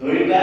দুইটা